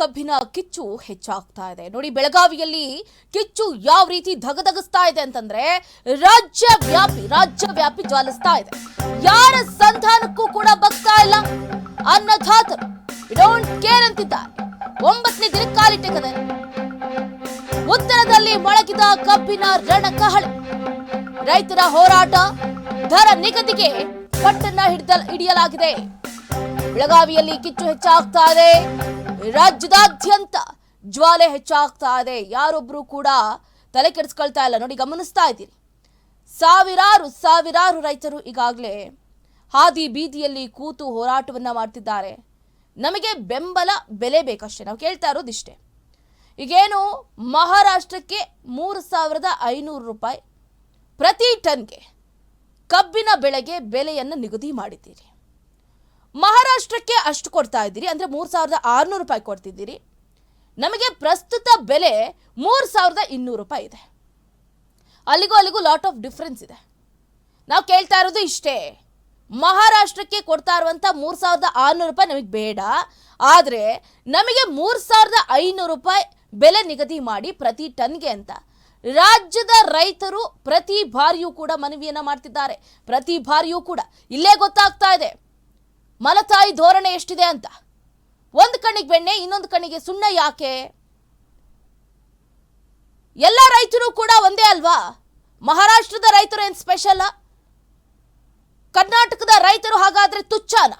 ಕಬ್ಬಿನ ಕಿಚ್ಚು ಹೆಚ್ಚಾಗ್ತಾ ಇದೆ. ನೋಡಿ, ಬೆಳಗಾವಿಯಲ್ಲಿ ಕಿಚ್ಚು ಯಾವ ರೀತಿ ಧಗಧಗಿಸ್ತಾ ಇದೆ ಅಂತಂದ್ರೆ ರಾಜ್ಯ ವ್ಯಾಪಿ ರಾಜ್ಯ ವ್ಯಾಪಿ ಜ್ವಾಲಿಸ್ತಾ ಇದೆ. ಯಾರ ಸಂಧಾನಕ್ಕೂ ಕೂಡ ಬಗ್ತಾ ಇಲ್ಲ. ಅನ್ನದಾತರು ಡೋಂಟ್ ಕೇರ್ ಅಂತಿದ್ದಾರೆ. ಒಂಬತ್ತನೇ ದಿನ ಕಾಲಿಟ್ಟಿದೆ ಉತ್ತರದಲ್ಲಿ ಮೊಳಗಿದ ಕಬ್ಬಿನ ರಣಕಹಳೆ. ರೈತರ ಹೋರಾಟ, ದರ ನಿಗದಿಗೆ ಪಟ್ಟನ್ನ ಹಿಡಿದ ಹಿಡಿಯಲಾಗಿದೆ. ಬೆಳಗಾವಿಯಲ್ಲಿ ಕಿಚ್ಚು ಹೆಚ್ಚಾಗ್ತಾ ಇದೆ. ರಾಜ್ಯದಾದ್ಯಂತ ಜ್ವಾಲೆ ಹೆಚ್ಚಾಗ್ತಾ ಇದೆ. ಯಾರೊಬ್ರು ಕೂಡ ತಲೆ ಕೆಡಿಸ್ಕೊಳ್ತಾ ಇಲ್ಲ. ನೋಡಿ, ಗಮನಿಸ್ತಾ ಇದ್ದೀರಿ. ಸಾವಿರಾರು ಸಾವಿರಾರು ರೈತರು ಈಗಾಗಲೇ ಹಾದಿ ಬೀದಿಯಲ್ಲಿ ಕೂತು ಹೋರಾಟವನ್ನ ಮಾಡ್ತಿದ್ದಾರೆ. ನಮಗೆ ಬೆಂಬಲ, ಬೆಲೆ ಬೇಕಷ್ಟೇ. ನಾವು ಕೇಳ್ತಾ ಇರೋದಿಷ್ಟೇ ಈಗೇನು ಮಹಾರಾಷ್ಟ್ರಕ್ಕೆ ಮೂರು ಸಾವಿರದ ಐನೂರು ರೂಪಾಯಿ ಪ್ರತಿ ಟನ್ಗೆ ಕಬ್ಬಿನ ಬೆಳೆಗೆ ಬೆಲೆಯನ್ನು ನಿಗದಿ ಮಾಡಿದ್ದೀರಿ. ಮಹಾರಾಷ್ಟ್ರಕ್ಕೆ ಅಷ್ಟು ಕೊಡ್ತಾ ಇದ್ದೀರಿ, ಅಂದರೆ ಮೂರು ಸಾವಿರದ ಆರುನೂರು ರೂಪಾಯಿ ಕೊಡ್ತಿದ್ದೀರಿ. ನಮಗೆ ಪ್ರಸ್ತುತ ಬೆಲೆ ಮೂರು ಸಾವಿರದ ಇನ್ನೂರು ರೂಪಾಯಿ ಇದೆ. ಅಲ್ಲಿಗೂ ಅಲ್ಲಿಗೂ ಲಾಟ್ ಆಫ್ ಡಿಫ್ರೆನ್ಸ್ ಇದೆ. ನಾವು ಕೇಳ್ತಾ ಇರೋದು ಇಷ್ಟೇ, ಮಹಾರಾಷ್ಟ್ರಕ್ಕೆ ಕೊಡ್ತಾ ಇರುವಂಥ ಮೂರು ಸಾವಿರದ ಆರುನೂರು ರೂಪಾಯಿ ನಮಗೆ ಬೇಡ, ಆದರೆ ನಮಗೆ ಮೂರು ಸಾವಿರದ ಐನೂರು ರೂಪಾಯಿ ಬೆಲೆ ನಿಗದಿ ಮಾಡಿ ಪ್ರತಿ ಟನ್ಗೆ ಅಂತ. ರಾಜ್ಯದ ರೈತರು ಪ್ರತಿ ಬಾರಿಯೂ ಕೂಡ ಮನವಿಯನ್ನು ಮಾಡ್ತಿದ್ದಾರೆ, ಪ್ರತಿ ಬಾರಿಯೂ ಕೂಡ. ಇಲ್ಲೇ ಗೊತ್ತಾಗ್ತಾ ಇದೆ. ಮಲತಾಯಿ ಧೋರಣೆ ಎಷ್ಟಿದೆ ಅಂತ. ಒಂದು ಕಣ್ಣಿಗೆ ಬೆಣ್ಣೆ, ಇನ್ನೊಂದು ಕಣ್ಣಿಗೆ ಸುಣ್ಣ ಯಾಕೆ? ಎಲ್ಲ ರೈತರು ಕೂಡ ಒಂದೇ ಅಲ್ವಾ? ಮಹಾರಾಷ್ಟ್ರದ ರೈತರು ಏನು ಸ್ಪೆಷಲ್ ಕರ್ನಾಟಕದ ರೈತರು ಹಾಗಾದ್ರೆ ತುಚ್ಚಾನ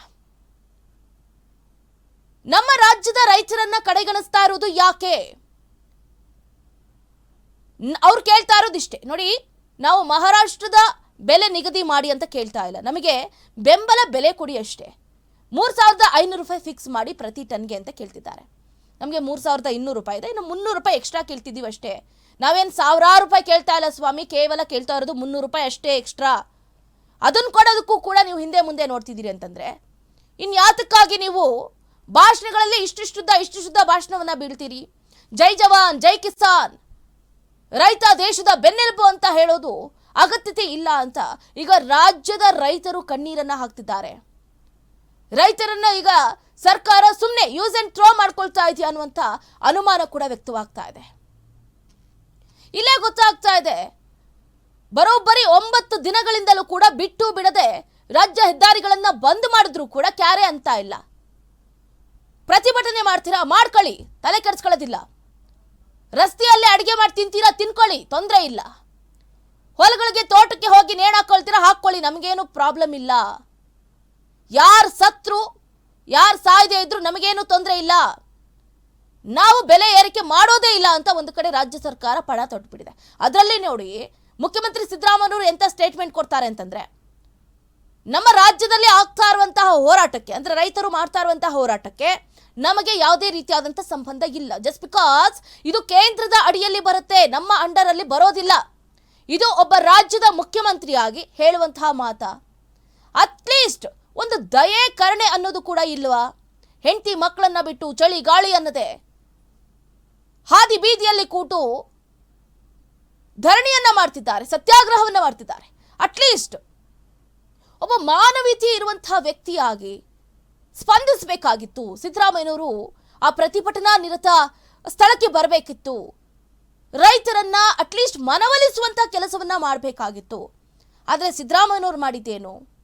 ನಮ್ಮ ರಾಜ್ಯದ ರೈತರನ್ನ ಕಡೆಗಣಿಸ್ತಾ ಇರೋದು ಯಾಕೆ? ಅವ್ರು ಕೇಳ್ತಾ ಇರೋದಿಷ್ಟೇ ನೋಡಿ, ನಾವು ಮಹಾರಾಷ್ಟ್ರದ ಬೆಲೆ ನಿಗದಿ ಮಾಡಿ ಅಂತ ಕೇಳ್ತಾ ಇಲ್ಲ. ನಮಗೆ ಬೆಂಬಲ ಬೆಲೆ ಕೊಡಿ ಅಷ್ಟೇ. ಮೂರು ಸಾವಿರದ ಐನೂರು ರೂಪಾಯಿ ಫಿಕ್ಸ್ ಮಾಡಿ ಪ್ರತಿ ಟನ್ಗೆ ಅಂತ ಕೇಳ್ತಿದ್ದಾರೆ. ನಮಗೆ ಮೂರು ಸಾವಿರದ ಇನ್ನೂರು ರೂಪಾಯಿ ಇದೆ. ಇನ್ನು ಮುನ್ನೂರು ರೂಪಾಯಿ ಎಕ್ಸ್ಟ್ರಾ ಕೇಳ್ತಿದ್ದೀವಿ ಅಷ್ಟೇ. ನಾವೇನು ಸಾವಿರಾರು ರೂಪಾಯಿ ಕೇಳ್ತಾ ಇಲ್ಲ ಸ್ವಾಮಿ. ಕೇವಲ ಕೇಳ್ತಾ ಇರೋದು ಮುನ್ನೂರು ರೂಪಾಯಿ ಅಷ್ಟೇ ಎಕ್ಸ್ಟ್ರಾ ಅದನ್ನು ಕೊಡೋದಕ್ಕೂ ಕೂಡ ನೀವು ಹಿಂದೆ ಮುಂದೆ ನೋಡ್ತಿದ್ದೀರಿ ಅಂತಂದರೆ ಇನ್ಯಾತಕ್ಕಾಗಿ ನೀವು ಭಾಷಣಗಳಲ್ಲಿ ಇಷ್ಟಿಷ್ಟುದ್ದ ಇಷ್ಟಿಷ್ಟುದ್ದ ಭಾಷಣವನ್ನು ಬೀಳ್ತೀರಿ? ಜೈ ಜವಾನ್, ಜೈ ಕಿಸಾನ್, ರೈತ ದೇಶದ ಬೆನ್ನೆಲುಬು ಅಂತ ಹೇಳೋದು ಅಗತ್ಯತೆ ಇಲ್ಲ ಅಂತ ಈಗ ರಾಜ್ಯದ ರೈತರು ಕಣ್ಣೀರನ್ನು ಹಾಕ್ತಿದ್ದಾರೆ. ರೈತರನ್ನ ಈಗ ಸರ್ಕಾರ ಸುಮ್ಮನೆ ಯೂಸ್ ಅಂಡ್ ಥ್ರೋ ಮಾಡ್ಕೊಳ್ತಾ ಇದೆಯಾ ಅನ್ನುವಂಥ ಅನುಮಾನ ಕೂಡ ವ್ಯಕ್ತವಾಗ್ತಾ ಇದೆ. ಇಲ್ಲೇ ಗೊತ್ತಾಗ್ತಾ ಇದೆ, ಬರೋಬ್ಬರಿ ಒಂಬತ್ತು ದಿನಗಳಿಂದಲೂ ಕೂಡ ಬಿಟ್ಟು ಬಿಡದೆ ರಾಜ್ಯ ಹೆದ್ದಾರಿಗಳನ್ನ ಬಂದ್ ಮಾಡಿದ್ರು ಕೂಡ ಕ್ಯಾರೆ ಅಂತ ಇಲ್ಲ. ಪ್ರತಿಭಟನೆ ಮಾಡ್ತೀರಾ, ಮಾಡ್ಕೊಳ್ಳಿ, ತಲೆ ಕೆಡಿಸ್ಕೊಳ್ಳೋದಿಲ್ಲ. ರಸ್ತೆಯಲ್ಲೇ ಅಡಿಗೆ ಮಾಡಿ ತಿಂತೀರಾ, ತಿನ್ಕೊಳ್ಳಿ, ತೊಂದರೆ ಇಲ್ಲ. ಹೊಲಗಳಿಗೆ ತೋಟಕ್ಕೆ ಹೋಗಿ ನೇಣ ಹಾಕೊಳ್ತೀರಾ ಹಾಕೊಳ್ಳಿ ನಮಗೇನು ಪ್ರಾಬ್ಲಮ್ ಇಲ್ಲ. ಯಾರು ಸತ್ರು, ಯಾರು ಸಾಯದೆ ಇದ್ರು ನಮಗೇನು ತೊಂದರೆ ಇಲ್ಲ. ನಾವು ಬೆಲೆ ಏರಿಕೆ ಮಾಡೋದೇ ಇಲ್ಲ ಅಂತ ಒಂದು ಕಡೆ ರಾಜ್ಯ ಸರ್ಕಾರ ಪಣ ತೊಟ್ಟುಬಿಟ್ಟಿದೆ ಅದರಲ್ಲಿ ನೋಡಿ, ಮುಖ್ಯಮಂತ್ರಿ ಸಿದ್ದರಾಮಯ್ಯವರು ಎಂಥ ಸ್ಟೇಟ್ಮೆಂಟ್ ಕೊಡ್ತಾರೆ ಅಂತಂದ್ರೆ, ನಮ್ಮ ರಾಜ್ಯದಲ್ಲಿ ಆಗ್ತಾ ಇರುವಂತಹ ಹೋರಾಟಕ್ಕೆ, ಅಂದ್ರೆ ರೈತರು ಮಾಡ್ತಾ ಇರುವಂತಹ ಹೋರಾಟಕ್ಕೆ ನಮಗೆ ಯಾವುದೇ ರೀತಿಯಾದಂಥ ಸಂಬಂಧ ಇಲ್ಲ. ಜಸ್ಟ್ ಬಿಕಾಸ್ ಇದು ಕೇಂದ್ರದ ಅಡಿಯಲ್ಲಿ ಬರುತ್ತೆ, ನಮ್ಮ ಅಂಡರ್ ಅಲ್ಲಿ ಬರೋದಿಲ್ಲ. ಇದು ಒಬ್ಬ ರಾಜ್ಯದ ಮುಖ್ಯಮಂತ್ರಿಯಾಗಿ ಹೇಳುವಂತಹ ಮಾತ. ಅಟ್ಲೀಸ್ಟ್ ಒಂದು ದಯೆ, ಕರುಣೆ ಅನ್ನೋದು ಕೂಡ ಇಲ್ವಾ? ಹೆಂಡತಿ ಮಕ್ಕಳನ್ನ ಬಿಟ್ಟು ಚಳಿ ಗಾಳಿ ಅನ್ನದೆ. ಹಾದಿ ಬೀದಿಯಲ್ಲಿ ಕೂತು ಧರಣಿಯನ್ನ ಮಾಡ್ತಿದ್ದಾರೆ, ಸತ್ಯಾಗ್ರಹವನ್ನ ಮಾಡ್ತಿದ್ದಾರೆ. ಅಟ್ಲೀಸ್ಟ್ ಒಬ್ಬ ಮಾನವೀಯತೆ ಇರುವಂತಹ ವ್ಯಕ್ತಿಯಾಗಿ ಸ್ಪಂದಿಸಬೇಕಾಗಿತ್ತು. ಸಿದ್ದರಾಮಯ್ಯನವರು ಆ ಪ್ರತಿಭಟನಾ ನಿರತ ಸ್ಥಳಕ್ಕೆ ಬರಬೇಕಿತ್ತು. ರೈತರನ್ನ ಅಟ್ಲೀಸ್ಟ್ ಮನವೊಲಿಸುವಂತ ಕೆಲಸವನ್ನ ಮಾಡಬೇಕಾಗಿತ್ತು. ಆದರೆ ಸಿದ್ದರಾಮಯ್ಯನವರು ಮಾಡಿದ್ದೇನು?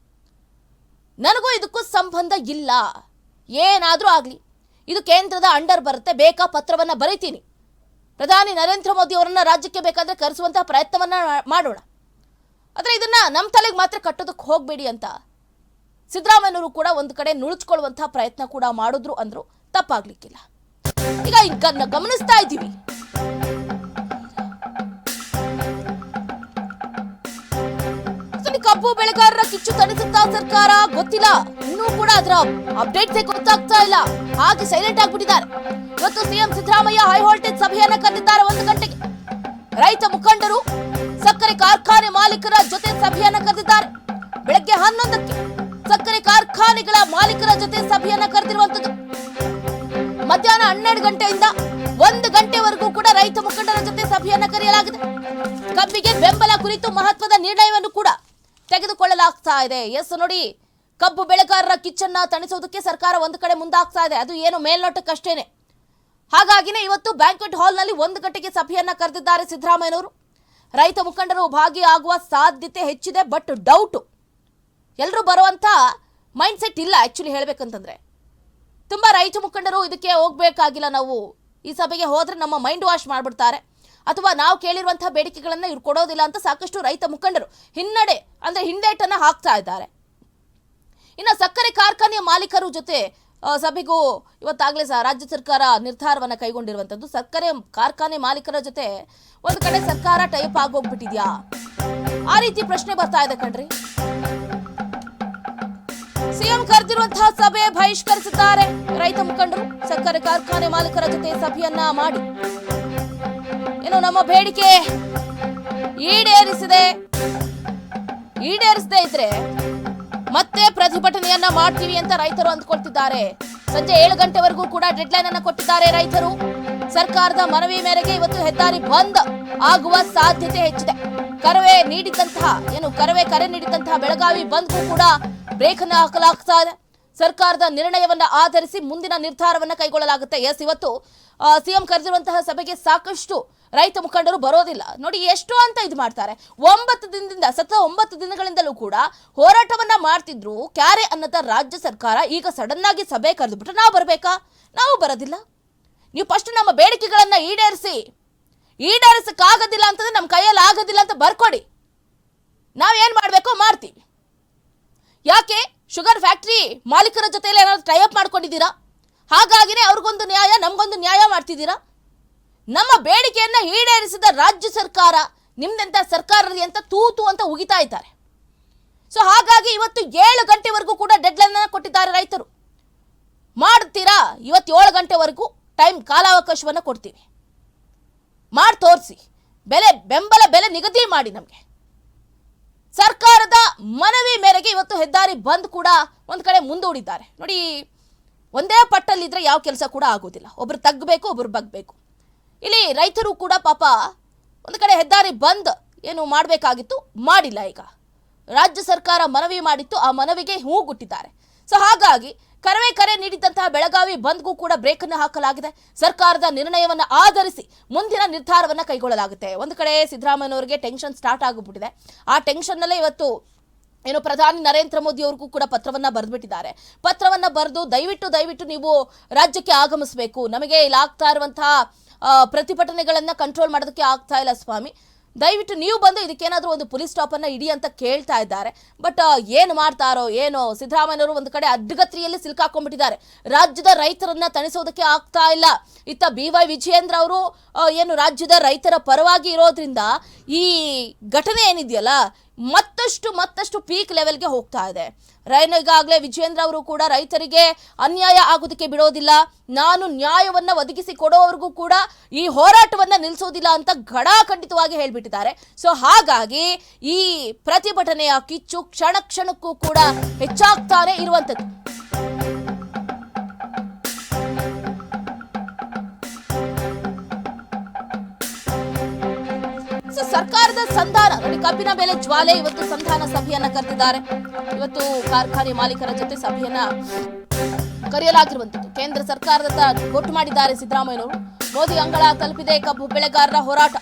ನನಗೂ ಇದಕ್ಕೂ ಸಂಬಂಧ ಇಲ್ಲ. ಏನಾದರೂ ಆಗಲಿ. ಇದು ಕೇಂದ್ರದ ಅಂಡರ್ ಬರುತ್ತೆ. ಬೇಕಾ ಪತ್ರವನ್ನು ಬರೀತೀನಿ. ಪ್ರಧಾನಿ ನರೇಂದ್ರ ಮೋದಿ ಅವರನ್ನು ರಾಜ್ಯಕ್ಕೆ ಬೇಕಾದರೆ ಕರೆಸುವಂಥ ಪ್ರಯತ್ನವನ್ನು ಮಾಡೋಣ. ಆದರೆ ಇದನ್ನು ನಮ್ಮ ತಲೆಗೆ ಮಾತ್ರ ಕಟ್ಟೋದಕ್ಕೆ ಹೋಗಬೇಡಿ ಅಂತ. ಸಿದ್ದರಾಮಯ್ಯನವರು ಕೂಡ ಒಂದು ಕಡೆ ನುಳುಚ್ಕೊಳ್ಳುವಂತಹ ಪ್ರಯತ್ನ ಕೂಡ ಮಾಡಿದ್ರು ಅಂದರು ತಪ್ಪಾಗಲಿಕ್ಕಿಲ್ಲ. ಈಗ ಈಗ ಗಮನಿಸ್ತಾ ಇದ್ದೀವಿ. ಕಬ್ಬು ಬೆಳೆಗಾರರ ಕಿಚ್ಚು ತಣಿಸುತ್ತಾ ಸರ್ಕಾರ ಗೊತ್ತಿಲ್ಲ. ಇನ್ನೂ ಕೂಡ ಅದರ ಅಪ್ಡೇಟ್ಸ್ ಗೊತ್ತಾಗ್ತಾ ಇಲ್ಲ. ಹಾಗೆ ಸೈಲೆಂಟ್ ಆಗ್ಬಿಟ್ಟಿದ್ದಾರೆ. ಇವತ್ತು ಸಿಎಂ ಸಿದ್ದರಾಮಯ್ಯ ಹೈ ವೋಲ್ಟೇಜ್ ಸಭೆಯನ್ನ ಕರೆದಿದ್ದಾರೆ ಒಂದು ಗಂಟೆಗೆ. ರೈತ ಮುಖಂಡರು, ಸಕ್ಕರೆ ಕಾರ್ಖಾನೆ ಮಾಲೀಕರ ಜೊತೆ ಸಭೆಯನ್ನ ಕರೆದಿದ್ದಾರೆ. ಬೆಳಗ್ಗೆ ಹನ್ನೊಂದಕ್ಕೆ ಸಕ್ಕರೆ ಕಾರ್ಖಾನೆಗಳ ಮಾಲೀಕರ ಜೊತೆ ಸಭೆಯನ್ನ ಕರೆದಿರುವಂತದ್ದು ಮಧ್ಯಾಹ್ನ ಹನ್ನೆರಡು ಗಂಟೆಯಿಂದ ಒಂದು ಗಂಟೆವರೆಗೂ ಕೂಡ ರೈತ ಮುಖಂಡರ ಜೊತೆ ಸಭೆಯನ್ನ ಕರೆಯಲಾಗಿದೆ. ಕಬ್ಬಿಗೆ ಬೆಂಬಲ ಕುರಿತು ಮಹತ್ವದ ನಿರ್ಣಯವನ್ನು ಕೂಡ ತೆಗೆದುಕೊಳ್ಳಲಾಗ್ತಾ ಇದೆ. ಎಸ್ ನೋಡಿ, ಕಬ್ಬು ಬೆಳೆಗಾರರ ಕಿಚ್ಚನ್ನ ತಣಿಸೋದಕ್ಕೆ ಸರ್ಕಾರ ಒಂದು ಕಡೆ ಮುಂದಾಗ್ತಾ ಇದೆ. ಅದು ಏನು ಮೇಲ್ನೋಟಕ್ಕಷ್ಟೇನೆ. ಹಾಗಾಗಿನೇ ಇವತ್ತು ಬ್ಯಾಂಕ್ವೆಟ್ ಹಾಲ್ನಲ್ಲಿ ಒಂದು ಗಂಟೆಗೆ ಸಭೆಯನ್ನ ಕರೆದಿದ್ದಾರೆ ಸಿದ್ದರಾಮಯ್ಯನವರು. ರೈತ ಮುಖಂಡರು ಭಾಗಿಯಾಗುವ ಸಾಧ್ಯತೆ ಹೆಚ್ಚಿದೆ, ಬಟ್ ಡೌಟು. ಎಲ್ಲರೂ ಬರುವಂತ ಮೈಂಡ್ ಸೆಟ್ ಇಲ್ಲ ಆಕ್ಚುಲಿ ಹೇಳಬೇಕಂತಂದ್ರೆ. ತುಂಬಾ ರೈತ ಮುಖಂಡರು ಇದಕ್ಕೆ ಹೋಗ್ಬೇಕಾಗಿಲ್ಲ ನಾವು. ಈ ಸಭೆಗೆ ಹೋದ್ರೆ ನಮ್ಮ ಮೈಂಡ್ ವಾಶ್ ಮಾಡ್ಬಿಡ್ತಾರೆ. ಅಥವಾ ನಾವು ಕೇಳಿರುವಂತಹ ಬೇಡಿಕೆಗಳನ್ನ ಇವ್ರು ಕೊಡೋದಿಲ್ಲ ಅಂತ ಸಾಕಷ್ಟು ರೈತ ಮುಖಂಡರು ಹಿನ್ನಡೆ, ಅಂದ್ರೆ ಹಿಂದೇಟನ್ನ ಹಾಕ್ತಾ ಇದ್ದಾರೆ. ಇನ್ನು ಸಕ್ಕರೆ ಕಾರ್ಖಾನೆಯ ಮಾಲೀಕರು ಜೊತೆ ಸಭೆಗೂ ಇವತ್ತಾಗಲೇ ಸಹ ರಾಜ್ಯ ಸರ್ಕಾರ ನಿರ್ಧಾರವನ್ನ ಕೈಗೊಂಡಿರುವಂಥದ್ದು ಸಕ್ಕರೆ ಕಾರ್ಖಾನೆ ಮಾಲೀಕರ ಜೊತೆ ಒಂದು ಕಡೆ ಸರ್ಕಾರ ಟೈಪ್ ಆಗೋಗ್ಬಿಟ್ಟಿದ್ಯಾ? ಆ ರೀತಿ ಪ್ರಶ್ನೆ ಬರ್ತಾ ಇದೆ ಕಣ್ರಿ. ಸಿಎಂ ಕರೆದಿರುವಂತಹ ಸಭೆ ಬಹಿಷ್ಕರಿಸಿದ್ದಾರೆ ರೈತ ಮುಖಂಡರು. ಸಕ್ಕರೆ ಕಾರ್ಖಾನೆ ಮಾಲೀಕರ ಜೊತೆ ಸಭೆಯನ್ನ ಮಾಡಿ. ಏನು ನಮ್ಮ ಬೇಡಿಕೆ ಈಡೇರಿಸಿದೆ ಈಡೇರಿಸದೇ ಇದ್ರೆ ಮತ್ತೆ ಪ್ರತಿಭಟನೆಯನ್ನ ಮಾಡ್ತೀವಿ ಅಂತ ರೈತರು ಅಂದ್ಕೊಳ್ತಿದ್ದಾರೆ. ಸಂಜೆ ಏಳು ಗಂಟೆವರೆಗೂ ಕೂಡ ಡೆಡ್ಲೈನ್ ಅನ್ನ ಕೊಟ್ಟಿದ್ದಾರೆ ರೈತರು. ಸರ್ಕಾರದ ಮನವಿ ಮೇರೆಗೆ ಇವತ್ತು ಹೆದ್ದಾರಿ ಬಂದ್ ಆಗುವ ಸಾಧ್ಯತೆ ಹೆಚ್ಚಿದೆ. ಕರವೇ ನೀಡಿದಂತಹ ಏನು ಕರವೇ ಕರೆ ನೀಡಿದಂತಹ ಬೆಳಗಾವಿ ಬಂದ್ಗೂ ಕೂಡ ಬ್ರೇಕ್ ಅನ್ನು ಹಾಕಲಾಗ್ತಾ ಇದೆ. ಸರ್ಕಾರದ ನಿರ್ಣಯವನ್ನ ಆಧರಿಸಿ ಮುಂದಿನ ನಿರ್ಧಾರವನ್ನ ಕೈಗೊಳ್ಳಲಾಗುತ್ತೆ. ಎಸ್, ಇವತ್ತು ಸಿಎಂ ಕರೆದಿರುವಂತಹ ಸಭೆಗೆ ಸಾಕಷ್ಟು ರೈತ ಮುಖಂಡರು ಬರೋದಿಲ್ಲ. ನೋಡಿ, ಎಷ್ಟು ಅಂತ ಇದು ಮಾಡ್ತಾರೆ. ಒಂಬತ್ತು ದಿನದಿಂದ, ಸತತ ಒಂಬತ್ತು ದಿನಗಳಿಂದಲೂ ಕೂಡ ಹೋರಾಟವನ್ನ ಮಾಡ್ತಿದ್ರು ಕ್ಯಾರೆ ಅನ್ನದ ರಾಜ್ಯ ಸರ್ಕಾರ. ಈಗ ಸಡನ್ ಆಗಿ ಸಭೆ ಕರೆದುಬಿಟ್ಟು ನಾವು ಬರಬೇಕಾ? ನಾವು ಬರೋದಿಲ್ಲ. ನೀವು ಫಸ್ಟ್ ನಮ್ಮ ಬೇಡಿಕೆಗಳನ್ನ ಈಡೇರಿಸಿ. ಈಡೇರಿಸಕ್ಕಾಗೋದಿಲ್ಲ ಅಂತಂದ್ರೆ ನಮ್ಮ ಕೈಯಲ್ಲಿ ಆಗೋದಿಲ್ಲ ಅಂತ ಬರ್ಕೊಡಿ. ನಾವೇನ್ ಮಾಡಬೇಕೋ ಮಾಡ್ತೀವಿ. ಯಾಕೆ? ಶುಗರ್ ಫ್ಯಾಕ್ಟ್ರಿ ಮಾಲೀಕರ ಜೊತೆಯಲ್ಲಿ ಏನಾದ್ರು ಟೈಅಪ್ ಮಾಡ್ಕೊಂಡಿದ್ದೀರಾ? ಹಾಗಾಗಿನೇ ಅವ್ರಿಗೊಂದು ನ್ಯಾಯ, ನಮಗೊಂದು ನ್ಯಾಯ ಮಾಡ್ತಿದ್ದೀರಾ? ನಮ್ಮ ಬೇಡಿಕೆಯನ್ನು ಈಡೇರಿಸಿದ ರಾಜ್ಯ ಸರ್ಕಾರ ನಿಮ್ದೆಂಥ ಸರ್ಕಾರದಲ್ಲಿ ಅಂತ ತೂತು ಅಂತ ಉಗಿತಾ ಇದ್ದಾರೆ. ಸೊ ಹಾಗಾಗಿ ಇವತ್ತು ಏಳು ಗಂಟೆವರೆಗೂ ಕೂಡ ಡೆಡ್ಲೈನ್ ಕೊಟ್ಟಿದ್ದಾರೆ ರೈತರು. ಮಾಡ್ತೀರಾ? ಇವತ್ತು ಏಳು ಗಂಟೆವರೆಗೂ ಟೈಮ್ ಕಾಲಾವಕಾಶವನ್ನು ಕೊಡ್ತೀವಿ. ಮಾಡಿ ತೋರಿಸಿ. ಬೆಲೆ, ಬೆಂಬಲ ಬೆಲೆ ನಿಗದಿ ಮಾಡಿ ನಮಗೆ. ಸರ್ಕಾರದ ಮನವಿ ಮೇರೆಗೆ ಇವತ್ತು ಹೆದ್ದಾರಿ ಬಂದ್ ಕೂಡ ಒಂದ್ ಕಡೆ ಮುಂದೂಡಿದ್ದಾರೆ. ನೋಡಿ, ಒಂದೇ ಪಟ್ಟಲ್ಲಿದ್ರೆ ಯಾವ ಕೆಲಸ ಕೂಡ ಆಗೋದಿಲ್ಲ. ಒಬ್ರು ತಗ್ಬೇಕು, ಒಬ್ರು ಬಗ್ಬೇಕು. ಇಲ್ಲಿ ರೈತರು ಕೂಡ ಪಾಪ ಒಂದು ಕಡೆ ಹೆದ್ದಾರಿ ಬಂದ್ ಏನು ಮಾಡಬೇಕಾಗಿತ್ತು? ಮಾಡಿಲ್ಲ ಈಗ. ರಾಜ್ಯ ಸರ್ಕಾರ ಮನವಿ ಮಾಡಿತ್ತು, ಆ ಮನವಿಗೆ ಹೂಗುಟ್ಟಿದ್ದಾರೆ. ಸೊ ಹಾಗಾಗಿ ಕರವೇ ಕರೆ ನೀಡಿದ್ದಂತಹ ಬೆಳಗಾವಿ ಬಂದ್ಗೂ ಕೂಡ ಬ್ರೇಕ್ ಅನ್ನು ಹಾಕಲಾಗಿದೆ. ಸರ್ಕಾರದ ನಿರ್ಣಯವನ್ನ ಆಧರಿಸಿ ಮುಂದಿನ ನಿರ್ಧಾರವನ್ನ ಕೈಗೊಳ್ಳಲಾಗುತ್ತೆ. ಒಂದು ಕಡೆ ಸಿದ್ದರಾಮಯ್ಯನವರಿಗೆ ಟೆನ್ಷನ್ ಸ್ಟಾರ್ಟ್ ಆಗಿಬಿಟ್ಟಿದೆ. ಆ ಟೆನ್ಷನ್ನಲ್ಲೇ ಇವತ್ತು ಏನು ಪ್ರಧಾನಿ ನರೇಂದ್ರ ಮೋದಿ ಅವ್ರಿಗೂ ಕೂಡ ಪತ್ರವನ್ನ ಬರೆದ್ಬಿಟ್ಟಿದ್ದಾರೆ. ಪತ್ರವನ್ನ ಬರೆದು ದಯವಿಟ್ಟು ದಯವಿಟ್ಟು ನೀವು ರಾಜ್ಯಕ್ಕೆ ಆಗಮಿಸಬೇಕು. ನಮಗೆ ಇಲ್ಲಾಗ್ತಾ ಇರುವಂತಹ ಪ್ರತಿಭಟನೆಗಳನ್ನ ಕಂಟ್ರೋಲ್ ಮಾಡೋದಕ್ಕೆ ಆಗ್ತಾ ಇಲ್ಲ ಸ್ವಾಮಿ. ದಯವಿಟ್ಟು ನೀವು ಬಂದು ಇದಕ್ಕೇನಾದರೂ ಒಂದು ಪೊಲೀಸ್ ಸ್ಟಾಪ್ ಅನ್ನ ಇಡಿ ಅಂತ ಕೇಳ್ತಾ ಇದ್ದಾರೆ. ಬಟ್ ಏನು ಮಾಡ್ತಾರೋ, ಏನೋ, ಸಿದ್ದರಾಮಯ್ಯನವರು ಒಂದು ಕಡೆ ಅಡ್ಡಗತ್ರಿಯಲ್ಲಿ ಸಿಲುಕಾಕೊಂಡ್ಬಿಟ್ಟಿದ್ದಾರೆ ರಾಜ್ಯದ ರೈತರನ್ನ ತಣಿಸೋದಕ್ಕೆ ಆಗ್ತಾ ಇಲ್ಲ. ಇತ್ತ ಬಿ ವೈ ವಿಜಯೇಂದ್ರ ಅವರು ಏನು ರಾಜ್ಯದ ರೈತರ ಪರವಾಗಿ ಇರೋದ್ರಿಂದ ಈ ಘಟನೆ ಏನಿದೆಯಲ್ಲ ಮತ್ತಷ್ಟು ಮತ್ತಷ್ಟು ಪೀಕ್ ಲೆವೆಲ್ಗೆ ಹೋಗ್ತಾ ಇದೆ. ರೈನ ಈಗಾಗಲೇ ವಿಜೇಂದ್ರ ಅವರು ಕೂಡ ರೈತರಿಗೆ ಅನ್ಯಾಯ ಆಗೋದಕ್ಕೆ ಬಿಡೋದಿಲ್ಲ. ನಾನು ನ್ಯಾಯವನ್ನ ಒದಗಿಸಿ ಕೊಡೋವರೆಗೂ ಕೂಡ ಈ ಹೋರಾಟವನ್ನ ನಿಲ್ಲಿಸೋದಿಲ್ಲ ಅಂತ ಖಡಾಖಂಡಿತವಾಗಿ ಹೇಳ್ಬಿಟ್ಟಿದ್ದಾರೆ. ಸೊ ಹಾಗಾಗಿ ಈ ಪ್ರತಿಭಟನೆಯ ಕಿಚ್ಚು ಕ್ಷಣ ಕ್ಷಣಕ್ಕೂ ಕೂಡ ಹೆಚ್ಚಾಗ್ತಾನೆ ಇರುವಂತದ್ದು ಸರ್ಕಾರದ ಸಂಧಾನ, ನೋಡಿ, ಕಬ್ಬಿನ ಬೆಲೆ ಜ್ವಾಲೆ ಇವತ್ತು ಸಂಧಾನ ಸಭೆಯನ್ನ ಕರೆದಿದ್ದಾರೆ. ಇವತ್ತು ಕಾರ್ಖಾನೆ ಮಾಲೀಕರ ಜೊತೆ ಸಭೆಯನ್ನ ಕರೆಯಲಾಗಿರುವಂತದ್ದು ಕೇಂದ್ರ ಸರ್ಕಾರದ ಒಟ್ಟು ಮಾಡಿದ್ದಾರೆ ಸಿದ್ದರಾಮಯ್ಯನವರು. ಮೋದಿ ಅಂಗಳ ತಲುಪಿದೆ, ಕಬ್ಬು ಬೆಳೆಗಾರರ ಹೋರಾಟ.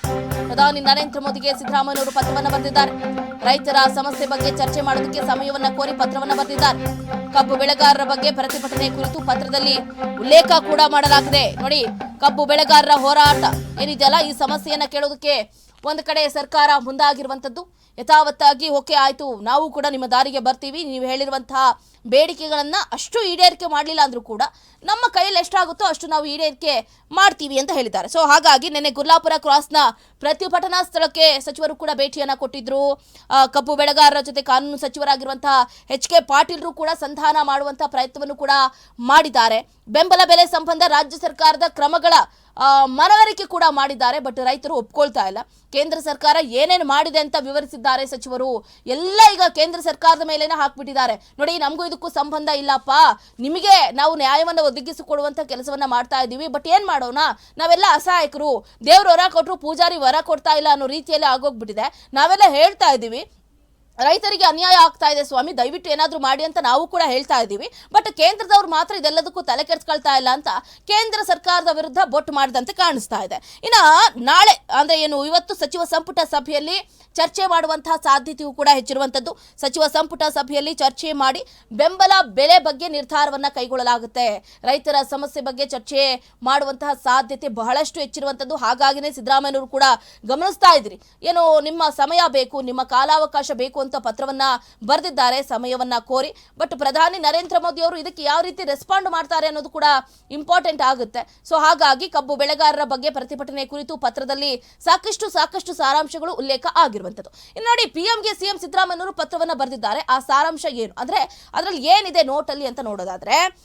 ಪ್ರಧಾನಿ ನರೇಂದ್ರ ಮೋದಿಗೆ ಸಿದ್ದರಾಮಯ್ಯನವರು ಪತ್ರವನ್ನ ಬರೆದಿದ್ದಾರೆ. ರೈತರ ಸಮಸ್ಯೆ ಬಗ್ಗೆ ಚರ್ಚೆ ಮಾಡೋದಕ್ಕೆ ಸಮಯವನ್ನ ಕೋರಿ ಪತ್ರವನ್ನ ಬರೆದಿದ್ದಾರೆ. ಕಬ್ಬು ಬೆಳೆಗಾರರ ಬಗ್ಗೆ ಪ್ರತಿಭಟನೆ ಕುರಿತು ಪತ್ರದಲ್ಲಿ ಉಲ್ಲೇಖ ಕೂಡ ಮಾಡಲಾಗಿದೆ. ನೋಡಿ, ಕಬ್ಬು ಬೆಳೆಗಾರರ ಹೋರಾಟ. ಏನಿದೆಯಲ್ಲ, ಈ ಸಮಸ್ಯೆಯನ್ನ ಕೇಳೋದಕ್ಕೆ ಒಂದು ಕಡೆ ಸರ್ಕಾರ ಮುಂದಾಗಿರುವಂಥದ್ದು ಯಥಾವತ್ತಾಗಿ ಓಕೆ ಆಯಿತು ನಾವು ಕೂಡ ನಿಮ್ಮ ದಾರಿಗೆ ಬರ್ತೀವಿ. ನೀವು ಹೇಳಿರುವಂತಹ ಬೇಡಿಕೆಗಳನ್ನ ಅಷ್ಟು ಈಡೇರಿಕೆ ಮಾಡಲಿಲ್ಲ ಅಂದರೂ ಕೂಡ ನಮ್ಮ ಕೈಯಲ್ಲಿ ಎಷ್ಟಾಗುತ್ತೋ ಅಷ್ಟು ನಾವು ಈಡೇರಿಕೆ ಮಾಡ್ತೀವಿ ಅಂತ ಹೇಳಿದ್ದಾರೆ. ಸೊ ಹಾಗಾಗಿ ನಿನ್ನೆ ಗುರ್ಲಾಪುರ ಕ್ರಾಸ್ನ ಪ್ರತಿಭಟನಾ ಸ್ಥಳಕ್ಕೆ ಸಚಿವರು ಕೂಡ ಭೇಟಿಯನ್ನು ಕೊಟ್ಟಿದ್ರು. ಕಬ್ಬು ಬೆಳೆಗಾರರ ಜೊತೆ ಕಾನೂನು ಸಚಿವರಾಗಿರುವಂತಹ ಎಚ್ ಕೆ ಪಾಟೀಲ್ರು ಕೂಡ ಸಂಧಾನ ಮಾಡುವಂತಹ ಪ್ರಯತ್ನವನ್ನು ಕೂಡ ಮಾಡಿದ್ದಾರೆ. ಬೆಂಬಲ ಬೆಲೆ ಸಂಬಂಧ ರಾಜ್ಯ ಸರ್ಕಾರದ ಕ್ರಮಗಳ ಮನವರಿಕೆ ಕೂಡ ಮಾಡಿದ್ದಾರೆ ಬಟ್ ರೈತರು ಒಪ್ಕೊಳ್ತಾ ಇಲ್ಲ. ಕೇಂದ್ರ ಸರ್ಕಾರ ಏನೇನು ಮಾಡಿದೆ ಅಂತ ವಿವರಿಸಿದ್ದಾರೆ ಸಚಿವರು. ಎಲ್ಲ ಈಗ ಕೇಂದ್ರ ಸರ್ಕಾರದ ಮೇಲೇನೆ ಹಾಕ್ಬಿಟ್ಟಿದ್ದಾರೆ. ನೋಡಿ, ನಮಗೂ ಇದಕ್ಕೂ ಸಂಬಂಧ ಇಲ್ಲಪ್ಪ. ನಿಮಗೆ ನಾವು ನ್ಯಾಯವನ್ನು ಒದಗಿಸಿಕೊಡುವಂತ ಕೆಲಸವನ್ನ ಮಾಡ್ತಾ ಇದ್ದೀವಿ. ಬಟ್ ಏನು ಮಾಡೋಣ? ನಾವೆಲ್ಲ ಅಸಹಾಯಕರು. ದೇವ್ರ ಹೊರ ಕೊಟ್ಟರು ಪೂಜಾರಿ ವರ ಕೊಡ್ತಾ ಇಲ್ಲ ಅನ್ನೋ ರೀತಿಯಲ್ಲಿ ಆಗೋಗ್ಬಿಟ್ಟಿದೆ. ನಾವೆಲ್ಲ ಹೇಳ್ತಾ ಇದ್ದೀವಿ. ರೈತರಿಗೆ ಅನ್ಯಾಯ ಆಗ್ತಾ ಇದೆ ಸ್ವಾಮಿ. ದಯವಿಟ್ಟು ಏನಾದರೂ ಮಾಡಿ ಅಂತ ನಾವು ಕೂಡ ಹೇಳ್ತಾ ಇದ್ದೀವಿ. ಬಟ್ ಕೇಂದ್ರದವ್ರು ಮಾತ್ರ ಇದೆಲ್ಲದಕ್ಕೂ ತಲೆ ಕೆಡಿಸ್ಕೊಳ್ತಾ ಇಲ್ಲ ಅಂತ ಕೇಂದ್ರ ಸರ್ಕಾರದ ವಿರುದ್ಧ ಬೊಟ್ಟು ಮಾಡಿದಂತೆ ಕಾಣಿಸ್ತಾ ಇದೆ. ಇನ್ನು ನಾಳೆ ಅಂದ್ರೆ ಏನು, ಇವತ್ತು ಸಚಿವ ಸಂಪುಟ ಸಭೆಯಲ್ಲಿ ಚರ್ಚೆ ಮಾಡುವಂತಹ ಸಾಧ್ಯತೆಯೂ ಕೂಡ ಹೆಚ್ಚಿರುವಂತದ್ದು ಸಚಿವ ಸಂಪುಟ ಸಭೆಯಲ್ಲಿ ಚರ್ಚೆ ಮಾಡಿ ಬೆಂಬಲ ಬೆಲೆ ಬಗ್ಗೆ ನಿರ್ಧಾರವನ್ನ ಕೈಗೊಳ್ಳಲಾಗುತ್ತೆ. ರೈತರ ಸಮಸ್ಯೆ ಬಗ್ಗೆ ಚರ್ಚೆ ಮಾಡುವಂತಹ ಸಾಧ್ಯತೆ ಬಹಳಷ್ಟು ಹೆಚ್ಚಿರುವಂತದ್ದು ಹಾಗಾಗಿನೇ ಸಿದ್ದರಾಮಯ್ಯನವರು ಕೂಡ ಗಮನಿಸ್ತಾ ಇದ್ರಿ. ಏನು ನಿಮ್ಮ ಸಮಯ ಬೇಕು, ನಿಮ್ಮ ಕಾಲಾವಕಾಶ ಬೇಕು ಅಂತ ಪತ್ರವನ್ನ ಬರೆದಿದ್ದಾರೆ, ಸಮಯವನ್ನ ಕೋರಿ. ಬಟ್ ಪ್ರಧಾನಿ ನರೇಂದ್ರ ಮೋದಿ ಅವರು ಇದಕ್ಕೆ ಯಾವ ರೀತಿ ರೆಸ್ಪಾಂಡ್ ಮಾಡ್ತಾರೆ ಅನ್ನೋದು ಕೂಡ ಇಂಪಾರ್ಟೆಂಟ್ ಆಗುತ್ತೆ. ಸೊ ಹಾಗಾಗಿ ಕಬ್ಬು ಬೆಳೆಗಾರರ ಬಗ್ಗೆ ಪ್ರತಿಭಟನೆ ಕುರಿತು ಪತ್ರದಲ್ಲಿ ಸಾಕಷ್ಟು ಸಾಕಷ್ಟು ಸಾರಾಂಶಗಳು ಉಲ್ಲೇಖ ಆಗಿರುವಂತದ್ದು ಇನ್ನು ನೋಡಿ ಪಿಎಂಗೆ ಸಿಎಂ ಸಿದ್ದರಾಮಯ್ಯನವರು ಪತ್ರವನ್ನ ಬರೆದಿದ್ದಾರೆ. ಆ ಸಾರಾಂಶ ಏನು? ಅಂದ್ರೆ, ಅದರಲ್ಲಿ ಏನಿದೆ ನೋಟಲ್ಲಿ ಅಂತ ನೋಡೋದಾದ್ರೆ